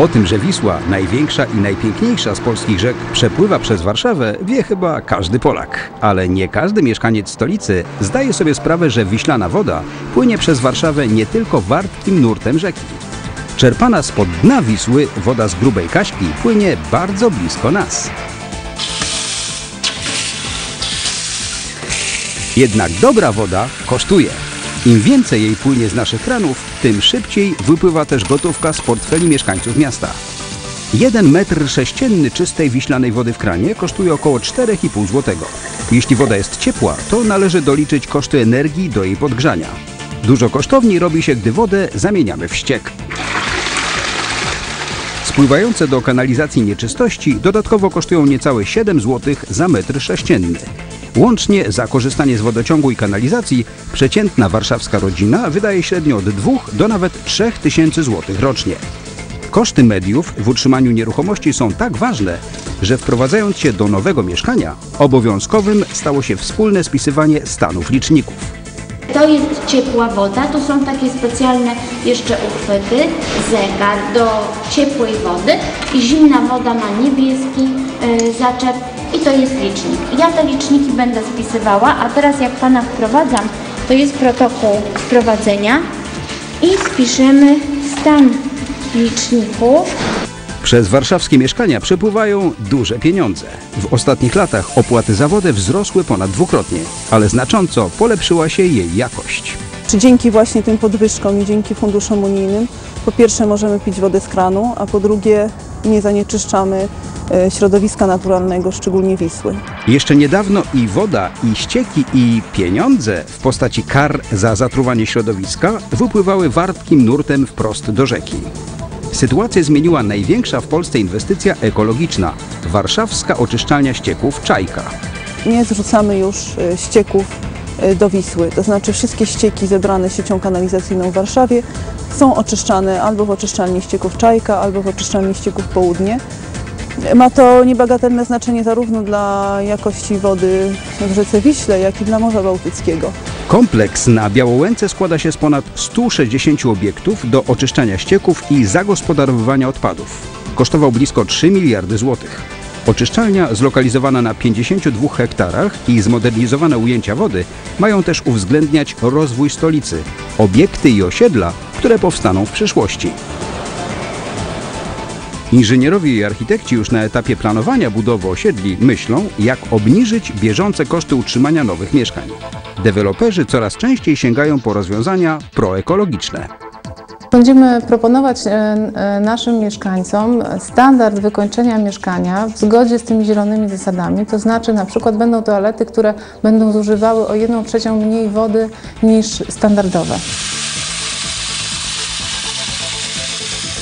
O tym, że Wisła, największa i najpiękniejsza z polskich rzek, przepływa przez Warszawę, wie chyba każdy Polak. Ale nie każdy mieszkaniec stolicy zdaje sobie sprawę, że wiślana woda płynie przez Warszawę nie tylko wartkim nurtem rzeki. Czerpana spod dna Wisły woda z grubej kaśki płynie bardzo blisko nas. Jednak dobra woda kosztuje. Im więcej jej płynie z naszych kranów, tym szybciej wypływa też gotówka z portfeli mieszkańców miasta. Jeden metr sześcienny czystej wiślanej wody w kranie kosztuje około 4,5 zł. Jeśli woda jest ciepła, to należy doliczyć koszty energii do jej podgrzania. Dużo kosztowniej robi się, gdy wodę zamieniamy w ściek. Spływające do kanalizacji nieczystości dodatkowo kosztują niecałe 7 zł za metr sześcienny. Łącznie za korzystanie z wodociągu i kanalizacji przeciętna warszawska rodzina wydaje średnio od 2 do nawet 3 tysięcy złotych rocznie. Koszty mediów w utrzymaniu nieruchomości są tak ważne, że wprowadzając się do nowego mieszkania, obowiązkowym stało się wspólne spisywanie stanów liczników. To jest ciepła woda, to są takie specjalne jeszcze uchwyty, zegar do ciepłej wody i zimna woda ma niebieski y, zaczep i to jest licznik. Ja te liczniki będę spisywała, a teraz jak Pana wprowadzam, to jest protokół wprowadzenia i spiszemy stan liczników. Przez warszawskie mieszkania przepływają duże pieniądze. W ostatnich latach opłaty za wodę wzrosły ponad dwukrotnie, ale znacząco polepszyła się jej jakość. Czy dzięki właśnie tym podwyżkom i dzięki funduszom unijnym, po pierwsze możemy pić wodę z kranu, a po drugie nie zanieczyszczamy środowiska naturalnego, szczególnie Wisły. Jeszcze niedawno i woda, i ścieki, i pieniądze w postaci kar za zatruwanie środowiska wypływały wartkim nurtem wprost do rzeki. Sytuację zmieniła największa w Polsce inwestycja ekologiczna warszawska oczyszczalnia ścieków Czajka. Nie zrzucamy już e, ścieków e, do Wisły, to znaczy wszystkie ścieki zebrane siecią kanalizacyjną w Warszawie są oczyszczane albo w oczyszczalni ścieków Czajka, albo w oczyszczalni ścieków Południe. Ma to niebagatelne znaczenie zarówno dla jakości wody w rzece Wiśle, jak i dla Morza Bałtyckiego. Kompleks na Białołęce składa się z ponad 160 obiektów do oczyszczania ścieków i zagospodarowywania odpadów. Kosztował blisko 3 miliardy złotych. Oczyszczalnia zlokalizowana na 52 hektarach i zmodernizowane ujęcia wody mają też uwzględniać rozwój stolicy, obiekty i osiedla, które powstaną w przyszłości. Inżynierowie i architekci już na etapie planowania budowy osiedli myślą, jak obniżyć bieżące koszty utrzymania nowych mieszkań. Deweloperzy coraz częściej sięgają po rozwiązania proekologiczne. Będziemy proponować e, e, naszym mieszkańcom standard wykończenia mieszkania w zgodzie z tymi zielonymi zasadami, to znaczy na przykład będą toalety, które będą zużywały o 1 trzecią mniej wody niż standardowe.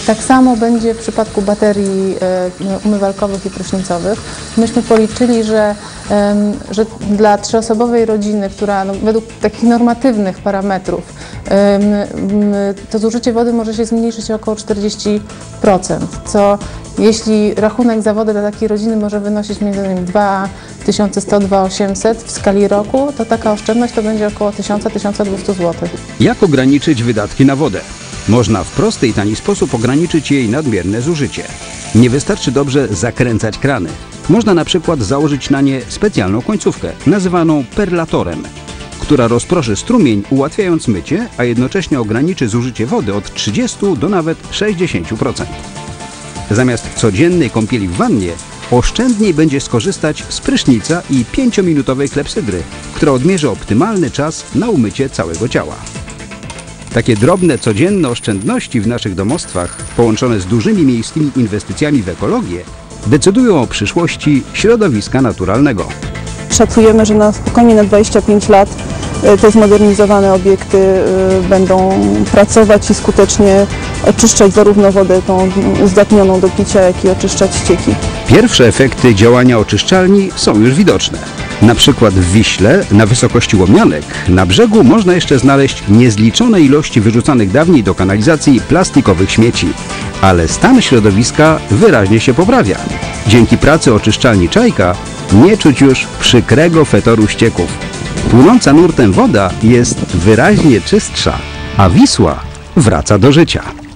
Tak samo będzie w przypadku baterii e, umywalkowych i prysznicowych. Myśmy policzyli, że, że dla trzyosobowej rodziny, która no, według takich normatywnych parametrów, to zużycie wody może się zmniejszyć o około 40%, co jeśli rachunek za wodę dla takiej rodziny może wynosić innymi 2100-2800 w skali roku, to taka oszczędność to będzie około 1000-1200 zł. Jak ograniczyć wydatki na wodę? Można w prosty i tani sposób ograniczyć jej nadmierne zużycie. Nie wystarczy dobrze zakręcać krany. Można na przykład założyć na nie specjalną końcówkę, nazywaną perlatorem, która rozproszy strumień, ułatwiając mycie, a jednocześnie ograniczy zużycie wody od 30 do nawet 60%. Zamiast codziennej kąpieli w wannie, oszczędniej będzie skorzystać z prysznica i 5-minutowej klepsydry, która odmierzy optymalny czas na umycie całego ciała. Takie drobne, codzienne oszczędności w naszych domostwach, połączone z dużymi miejskimi inwestycjami w ekologię, decydują o przyszłości środowiska naturalnego. Szacujemy, że na spokojnie na 25 lat e, te zmodernizowane obiekty e, będą pracować i skutecznie oczyszczać zarówno wodę tą uzdatnioną do picia, jak i oczyszczać ścieki. Pierwsze efekty działania oczyszczalni są już widoczne. Na przykład w Wiśle, na wysokości Łomianek, na brzegu można jeszcze znaleźć niezliczone ilości wyrzucanych dawniej do kanalizacji plastikowych śmieci. Ale stan środowiska wyraźnie się poprawia. Dzięki pracy oczyszczalni Czajka nie czuć już przykrego fetoru ścieków. Płynąca nurtem woda jest wyraźnie czystsza, a Wisła wraca do życia.